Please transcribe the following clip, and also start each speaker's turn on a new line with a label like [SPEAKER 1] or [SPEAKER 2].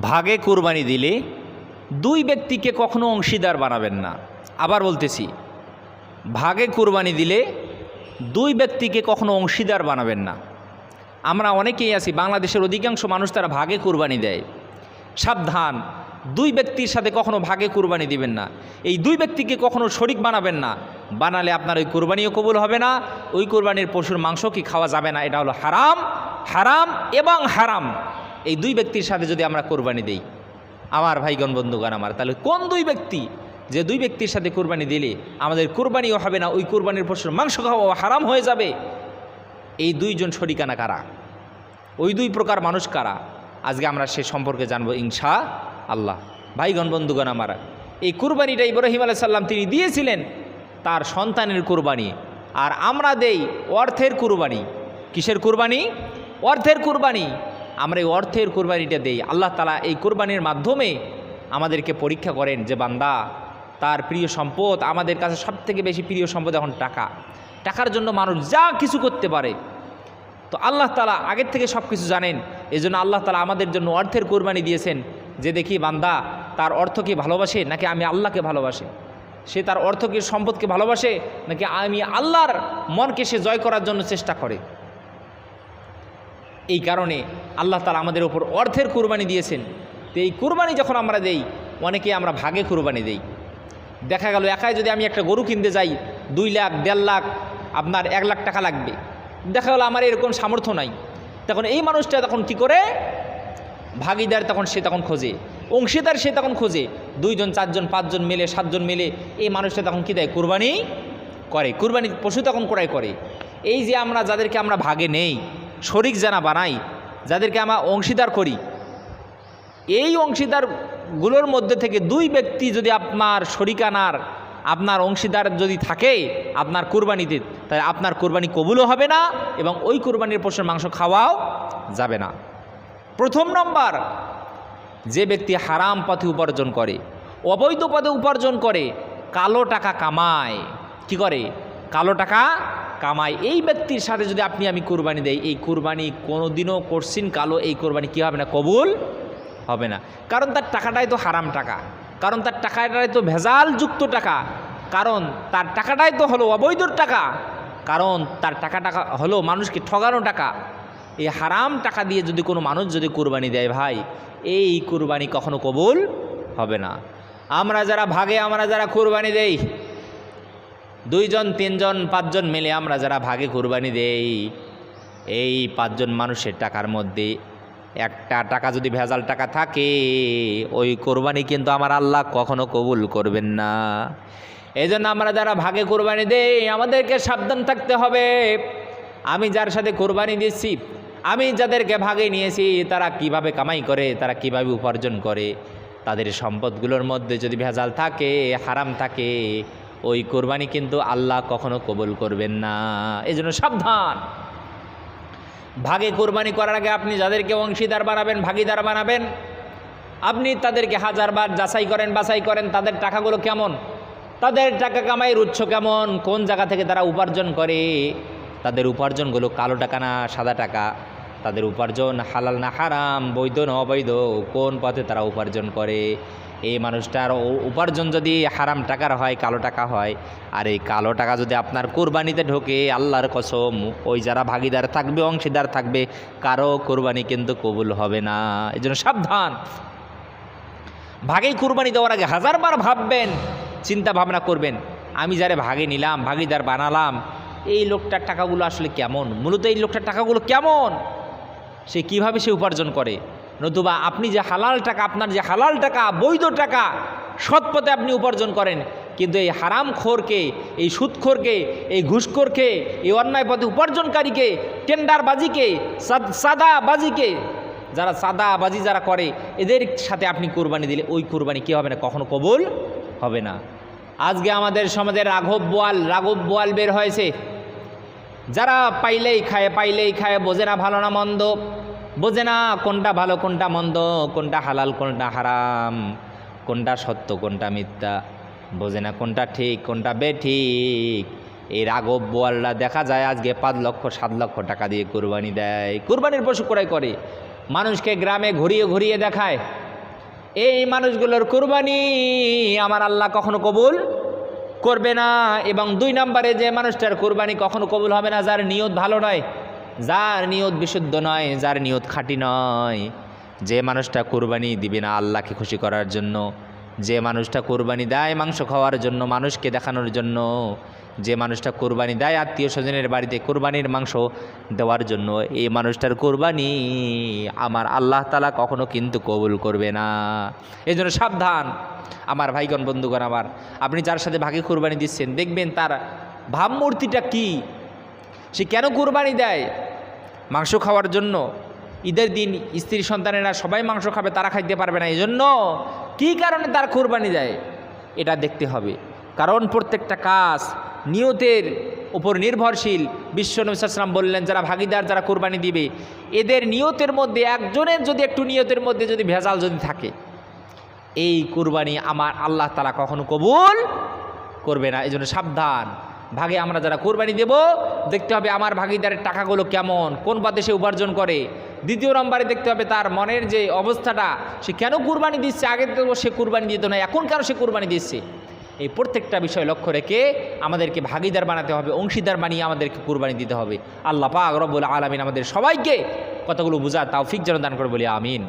[SPEAKER 1] ভাগে কোরবানি দিলে দুই ব্যক্তিকে কখনো অংশীদার বানাবেন না। আবার বলতেছি, ভাগে কোরবানি দিলে দুই ব্যক্তিকে কখনো অংশীদার বানাবেন না। আমরা অনেকেই আছি, বাংলাদেশের অধিকাংশ মানুষ তারা ভাগে কোরবানি দেয়। সাবধান, দুই ব্যক্তির সাথে কখনো ভাগে কোরবানি দিবেন না। এই দুই ব্যক্তিকে কখনো শরিক বানাবেন না। বানালে আপনার ওই কোরবানিও কবুল হবে না, ওই কোরবানির পশুর মাংস কি খাওয়া যাবে না? এটা হলো হারাম হারাম এবং হারাম। এই দুই ব্যক্তির সাথে যদি আমরা কোরবানি দেই, আমার ভাইগণ, বন্ধুগণ আমার, তাহলে কোন দুই ব্যক্তি যে দুই ব্যক্তির সাথে কোরবানি দিলে আমাদের কোরবানিও হবে না, ওই কোরবানির পশুর মাংস খাওয়া হারাম হয়ে যাবে? এই দুইজন শরিকানা কারা? ওই দুই প্রকার মানুষ কারা? আজকে আমরা সে সম্পর্কে জানব ইনশা আল্লাহ ভাইগণ, বন্ধুগণ আমার, এই কুরবানিটা ইব্রাহিম আলাহ সাল্লাম তিনি দিয়েছিলেন তার সন্তানের কুরবানি, আর আমরা দেই অর্থের কুরবানি। কিসের কুরবানি? অর্থের কুরবানি। আমরা এই অর্থের কোরবানিটা দেই। আল্লাহ তালা এই কোরবানির মাধ্যমে আমাদেরকে পরীক্ষা করেন যে বান্দা, তার প্রিয় সম্পদ, আমাদের কাছে সবথেকে বেশি প্রিয় সম্পদ এখন টাকা। টাকার জন্য মানুষ যা কিছু করতে পারে। তো আল্লাহ তালা আগের থেকে সব কিছু জানেন। এই জন্য আল্লাহ তালা আমাদের জন্য অর্থের কোরবানি দিয়েছেন যে দেখি বান্দা, তার অর্থকে ভালোবাসে নাকি আমি আল্লাহকে ভালোবাসে? সে তার অর্থকে, সম্পদকে ভালোবাসে নাকি আমি আল্লাহর মনকে সে জয় করার জন্য চেষ্টা করে? এই কারণে আল্লাহ তালা আমাদের ওপর অর্থের কুরবানি দিয়েছেন। তো এই কুরবানি যখন আমরা দেই, অনেকে আমরা ভাগে কুরবানি দেই। দেখা গেল, একাই যদি আমি একটা গরু কিনতে যাই, দুই লাখ, দেড় লাখ, আপনার এক লাখ টাকা লাগবে। দেখা গেলো, আমার এরকম সামর্থ্য নাই। তখন এই মানুষটা তখন কি করে? ভাগিদার তখন সে তখন খোঁজে। অংশীদার সে তখন খোঁজে। দুইজন, চারজন, পাঁচজন মেলে, সাতজন মেলে এই মানুষটা তখন কী দেয়? কুরবানি করে। কুরবানি পশু তখন ক্রয় করে। এই যে আমরা, যাদেরকে আমরা ভাগে নেই শরিক জানা বানাই, যাদেরকে আমরা অংশীদার করি। এই অংশীদারগুলোর মধ্যে থেকে দুই ব্যক্তি যদি আপনার শরিকানার আপনার অংশীদার যদি থাকে, আপনার কুরবানিতে, তাহলে আপনার কুরবানি কবুলও হবে না এবং ওই কুরবানির পশুর মাংস খাওয়াও যাবে না। প্রথম নম্বর, যে ব্যক্তি হারাম পথে উপার্জন করে, অবৈধ পথে উপার্জন করে, কালো টাকা কামায়। কি করে? কালো টাকা কামায় এই ব্যক্তির সাথে যদি আপনি, আমি কুরবানি দেই, এই কুরবানি কোনোদিনও করছেন কালো, এই কুরবানি কী হবে না? কবুল হবে না। কারণ তার টাকাটাই তো হারাম টাকা। কারণ তার টাকাটাই তো ভেজালযুক্ত টাকা। কারণ তার টাকাটাই তো হলো অবৈধ টাকা। কারণ তার টাকা টাকা হলো মানুষকে ঠগানো টাকা। এই হারাম টাকা দিয়ে যদি কোনো মানুষ যদি কুরবানি দেয়, ভাই, এই কুরবানি কখনো কবুল হবে না। আমরা যারা ভাগে, আমরা যারা কুরবানি দেই দুইজন, তিনজন, পাঁচজন মিলে আমরা যারা ভাগে কুরবানি দেই, এই পাঁচজন মানুষের টাকার মধ্যে একটা টাকা যদি ভেজাল টাকা থাকে, ওই কোরবানি কিন্তু আমার আল্লাহ কখনো কবুল করবেন না। এই জন্য আমরা যারা ভাগে কোরবানি দেই, আমাদেরকে সাবধান থাকতে হবে। আমি যার সাথে কোরবানি দিচ্ছি আমি যাদেরকে ভাগে নিয়েছি, তারা কীভাবে কামাই করে, তারা কীভাবে উপার্জন করে, তাদের সম্পদগুলোর মধ্যে যদি ভেজাল থাকে, হারাম থাকে ওই কোরবানি কিন্তু আল্লাহ কখনো কবুল করবেন না। এই জন্য সাবধান। ভাগে কোরবানি করার আগে আপনি যাদেরকে অংশীদার বানাবেন, ভাগিদার বানাবেন, আপনি তাদেরকে হাজারবার যাচাই করেন, বাছাই করেন, তাদের টাকাগুলো কেমন? তাদের টাকা কামাইয়ের উৎস কেমন? কোন জায়গা থেকে তারা উপার্জন করে? তাদের উপার্জনগুলো কালো টাকা না সাদা টাকা? তাদের উপার্জন হালাল না হারাম? বৈধ না অবৈধ? কোন পথে তারা উপার্জন করে? এই মানুষটার উপার্জন যদি হারাম টাকার হয়, কালো টাকা হয়, আর এই কালো টাকা যদি আপনার কোরবানিতে ঢোকে, আল্লাহর কসম, ওই যারা ভাগিদার থাকবে, অংশীদার থাকবে, কারও কোরবানি কিন্তু কবুল হবে না। এই জন্য সাবধান। ভাগে কুরবানি দেওয়ার আগে হাজারবার ভাববেন চিন্তা ভাবনা করবেন, আমি যারে ভাগে নিলাম, ভাগিদার বানালাম, এই লোকটার টাকাগুলো আসলে কেমন? মূলত এই লোকটার টাকাগুলো কেমন? সে কীভাবে সে উপার্জন করে? নতুবা আপনি যে হালাল টাকা, আপনার যে হালাল টাকা, বৈধ টাকা সৎ পথে আপনি উপার্জন করেন, কিন্তু এই হারাম খোরকে, এই সুদখোরকে, এই ঘুষখোরকে, এই অন্যায় পথে উপার্জনকারীকে, টেন্ডারবাজিকে, সাদ- সাদাবাজিকে, যারা সাদাবাজি যারা করে, এদের সাথে আপনি কোরবানি দিলে ওই কোরবানি কী হবে না? কখনো কবুল হবে না। আজকে আমাদের সমাজে রাঘব বোয়াল রাঘব বোয়াল বের হয়েছে। যারা পাইলেই খায় পাইলেই খায়, বোঝে না ভালো না মন্দ। বোঝে না কোনটা ভালো, কোনটা মন্দ, কোনটা হালাল, কোনটা হারাম, কোনটা সত্য, কোনটা মিথ্যা। বোঝে না কোনটা ঠিক, কোনটা বেঠিক। এই রাঘব বোয়ালরা দেখা যায় আজকে পাঁচ লক্ষ, সাত লক্ষ টাকা দিয়ে কুরবানি দেয়। কুরবানির পশু ক্রয় করে। মানুষকে গ্রামে ঘুরিয়ে ঘুরিয়ে দেখায়। এই মানুষগুলোর কুরবানি আমার আল্লাহ কখনো কবুল করবে না। এবং দুই নম্বরে যে মানুষটার কুরবানি কখনো কবুল হবে না, যার নিয়ত ভালো নয় যার নিয়ত বিশুদ্ধ নয়, যার নিয়ত খাঁটি নয়। যে মানুষটা কুরবানি দিবে না আল্লাহকে খুশি করার জন্য, যে মানুষটা কুরবানি দেয় মাংস খাওয়ার জন্য, মানুষকে দেখানোর জন্য, যে মানুষটা কোরবানি দেয় আত্মীয় স্বজনের বাড়িতে কোরবানির মাংস দেওয়ার জন্য, এই মানুষটার কোরবানি আমার আল্লাহ তালা কখনো কিন্তু কবুল করবে না। এই জন্য সাবধান। আমার ভাইগণ, বন্ধুগণ আমার, আপনি যার সাথে ভাগে কোরবানি দিচ্ছেন, দেখবেন তার ভাবমূর্তিটা কি? সে কেন কুরবানি দেয়? মাংস খাওয়ার জন্য। ঈদের দিন স্ত্রী সন্তানেরা সবাই মাংস খাবে, তারা খাইতে পারবে না। এই জন্য কী কারণে তার কোরবানি দেয়? এটা দেখতে হবে। কারণ প্রত্যেকটা কাজ নিয়তের উপর নির্ভরশীল। বিশ্ব নবীলাম বললেন, যারা ভাগিদার, যারা কোরবানি দিবে, এদের নিয়তের মধ্যে, একজনের যদি একটু নিয়তের মধ্যে যদি ভেজাল যদি থাকে, এই কুরবানি আমার আল্লাহ তালা কখনো কবুল করবে না। এই জন্য সাবধান। ভাগে আমরা যারা কোরবানি দেব, দেখতে হবে আমার ভাগিদারের টাকাগুলো কেমন, কোন পথে সে উপার্জন করে। দ্বিতীয় নম্বরে দেখতে হবে তার মনের যে অবস্থাটা, সে কেন কুরবানি দিচ্ছে? আগে তো সে কুরবানি দিত না, এখন কেন সে কুরবানি দিচ্ছে? এই প্রত্যেকটা বিষয় লক্ষ্য রেখে আমাদেরকে ভাগিদার বানাতে হবে, অংশীদার বানিয়ে আমাদেরকে কুরবানি দিতে হবে। আল্লাহ পাক রব্বুল আলমিন আমাদের সবাইকে কতগুলো বোঝা তাও ফিক যেন দান করে বলি, আমিন।